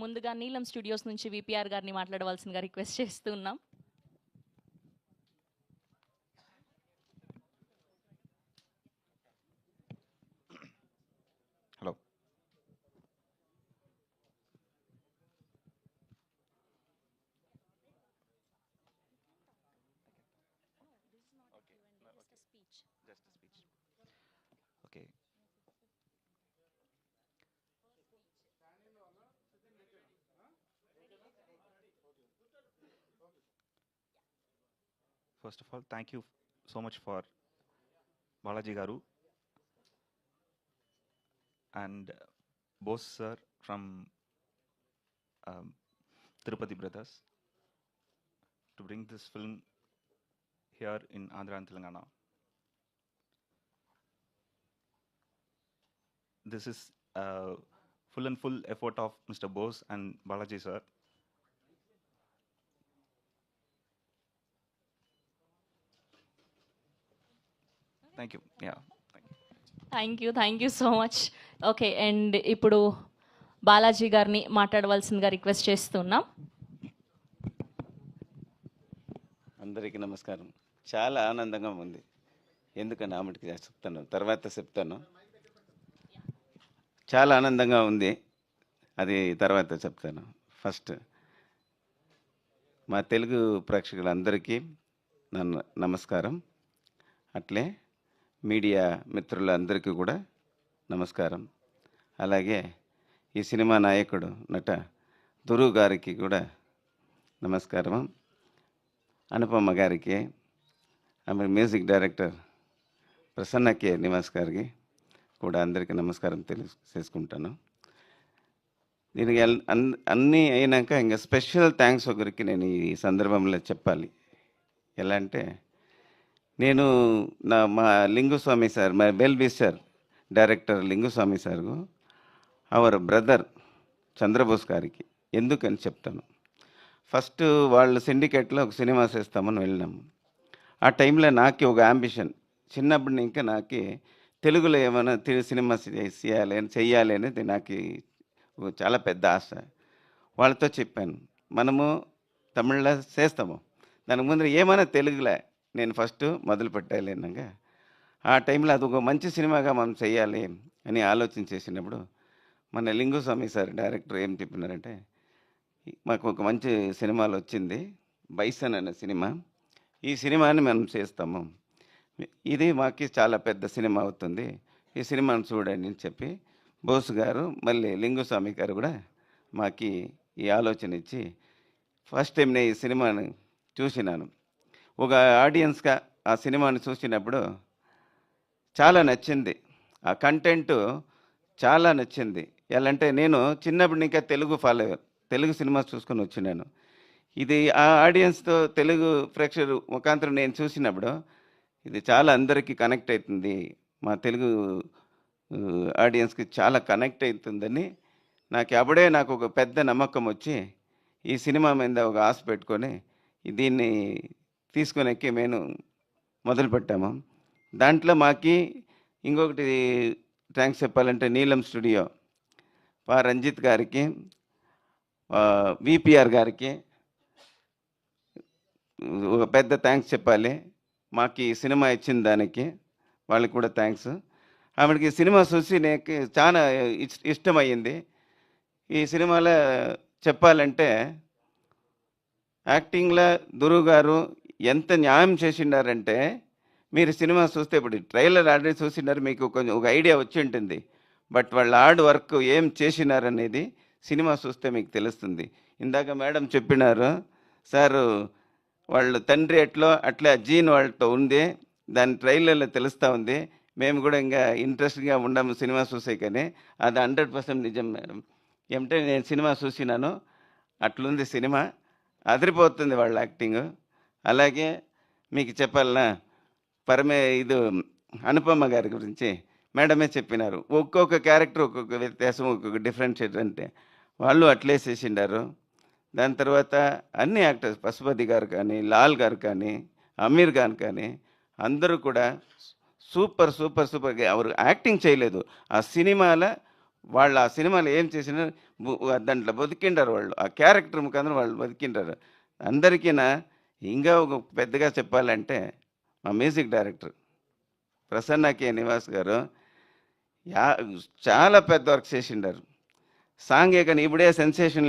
ముందుగా నీలం స్టూడియోస్ నుంచి విపిఆర్ గారిని మాట్లాడవలసిందిగా రిక్వెస్ట్ చేస్తున్నాం First of all, thank you so much for Balaji Garu and Bose sir from um, Tirupati Brothers to bring this film here in Andhra and Telangana. This is uh, full and full effort of Mr. Bose and Balaji sir. Thank you. Yeah. Thank you. Thank you thank you so much okay and ఇప్పుడు బాలాజీ గారిని మాట్లాడవలసిందిగా request చేస్తున్నాం. అందరికీ నమస్కారం. చాలా ఆనందంగా ఉంది. ఎందుకని ఆమెటికి చెప్తాను? తర్వాత చెప్తాను. చాలా ఆనందంగా ఉంది. అది తర్వాత చెప్తాను. ఫస్ట్ మా తెలుగు ప్రేక్షకులందరికీ నన్ను నమస్కారం. అట్లే మీడియా మిత్రులందరికీ కూడా నమస్కారం. అలాగే ఈ సినిమా నాయకుడు నట దురు గారికి కూడా నమస్కారం. అనుపమ గారికి ఆమె music director Prasanna K Nivas గారికి కూడా అందరికీ నమస్కారం తెలియజేసుకుంటాను. దీనికి అన్నీ అయినాక ఇంకా స్పెషల్ థ్యాంక్స్ ఒకరికి నేను ఈ సందర్భంలో చెప్పాలి. ఎలా అంటే నేను నా మా లింగుస్వామి సార్ మా బెల్బీ wisher director Lingusamy sir our brother Chandrabose గారికి ఎందుకని చెప్తాను. ఫస్ట్ వాళ్ళు సిండికేట్లో ఒక సినిమా చేస్తామని వెళ్ళినాము. ఆ టైంలో నాకు ఒక అంబిషన్. చిన్నప్పటి ఇంకా నాకు తెలుగులో ఏమైనా సినిమా చేయాలి అని చెయ్యాలి అనేది నాకు చాలా పెద్ద ఆశ. వాళ్ళతో చెప్పాను. మనము తమిళ్ళో చేస్తాము. దానికి ముందర ఏమైనా తెలుగులే. నేను ఫస్ట్ మొదలు పెట్టాలి ఆ టైంలో అది ఒక మంచి సినిమాగా మనం చేయాలి అని ఆలోచన చేసినప్పుడు మన లింగుస్వామి సార్ డైరెక్టర్ ఏం చెప్పినారంటే మాకు ఒక మంచి సినిమాలు వచ్చింది బైసన్ అనే సినిమా. ఈ సినిమాని మనం చేస్తాము. ఇది మాకు చాలా పెద్ద సినిమా అవుతుంది. ఈ సినిమాను చూడండి అని చెప్పి బోస్ గారు మళ్ళీ లింగుస్వామి గారు కూడా మాకు ఈ ఆలోచన ఇచ్చి ఫస్ట్ టైం నేను ఈ సినిమాని చూసినాను. ఒక ఆడియన్స్గా ఆ సినిమాని చూసినప్పుడు చాలా నచ్చింది. ఆ కంటెంట్ చాలా నచ్చింది. ఎలా అంటే నేను చిన్నప్పుడు ఇంకా తెలుగు ఫాలో తెలుగు సినిమా చూసుకొని వచ్చినాను. ఇది ఆ ఆడియన్స్తో తెలుగు ప్రేక్షకులు ముఖాంతరం నేను చూసినప్పుడు ఇది చాలా అందరికీ కనెక్ట్ అవుతుంది. మా తెలుగు ఆడియన్స్కి చాలా కనెక్ట్ అవుతుందని నాకు అప్పుడే నాకు ఒక పెద్ద నమ్మకం వచ్చి ఈ సినిమా మీద ఒక ఆశ పెట్టుకొని దీన్ని తీసుకునేకి మేము మొదలుపెట్టాము. దాంట్లో మాకి ఇంకొకటి థ్యాంక్స్ చెప్పాలంటే నీలం స్టూడియో పా రంజిత్ గారికి విపిఆర్ గారికి ఒక పెద్ద థ్యాంక్స్ చెప్పాలి. మాకు ఈ సినిమా ఇచ్చిన దానికి వాళ్ళకి కూడా థ్యాంక్స్. ఆవిడకి సినిమా చూసి నాకు చాలా ఇష్- ఇష్టమయ్యింది. ఈ సినిమాలో చెప్పాలంటే యాక్టింగ్లో దురు గారు ఎంత న్యాయం చేసిండారంటే మీరు సినిమా చూస్తే ఇప్పుడు ట్రైలర్ ఆల్రెడీ చూసినారు మీకు కొంచెం ఒక ఐడియా వచ్చి ఉంటుంది. బట్ వాళ్ళ హార్డ్ వర్క్ ఏం చేసినారనేది సినిమా చూస్తే మీకు తెలుస్తుంది. ఇందాక మేడం చెప్పినారు సార్ వాళ్ళు తండ్రి ఎట్లో అట్లా జీన్ వాళ్ళతో ఉంది దాని ట్రైలర్లో తెలుస్తూ ఉంది మేము కూడా ఇంకా ఇంట్రెస్ట్గా ఉండము సినిమా చూసే కానీ అది హండ్రెడ్ పర్సెంట్ నిజం మేడం. ఏమంటే నేను సినిమా చూసినాను అట్లుంది సినిమా అదిరిపోతుంది వాళ్ళ యాక్టింగ్. అలాగే మీకు చెప్పాలనా? పరమే ఇది అనుపమ్మ గారి గురించి మేడమే చెప్పినారు. ఒక్కొక్క క్యారెక్టర్ ఒక్కొక్క వ్యత్యాసం ఒక్కొక్క డిఫరెన్షియేట్ అంటే వాళ్ళు అట్లే చేసిండారు దాని తర్వాత అన్ని యాక్టర్స్ పశుపతి గారు కానీ లాల్ గారు కానీ అమీర్ ఖాన్ కానీ అందరూ కూడా సూపర్ సూపర్ సూపర్ ఎవరు యాక్టింగ్ చేయలేదు. ఆ సినిమాలో వాళ్ళు ఆ సినిమాలో ఏం చేసినా బు- దాంట్లో బతికిండారు వాళ్ళు. ఆ క్యారెక్టర్ ముఖాంతరం వాళ్ళు బతికిండారు. అందరికీనా ఇంకా ఒక పెద్దగా చెప్పాలంటే మా music director Prasanna K Nivas గారు యా చాలా పెద్ద వర్క్ చేసిండారు. సాంగ్ కానీ ఇప్పుడే సెన్సేషన్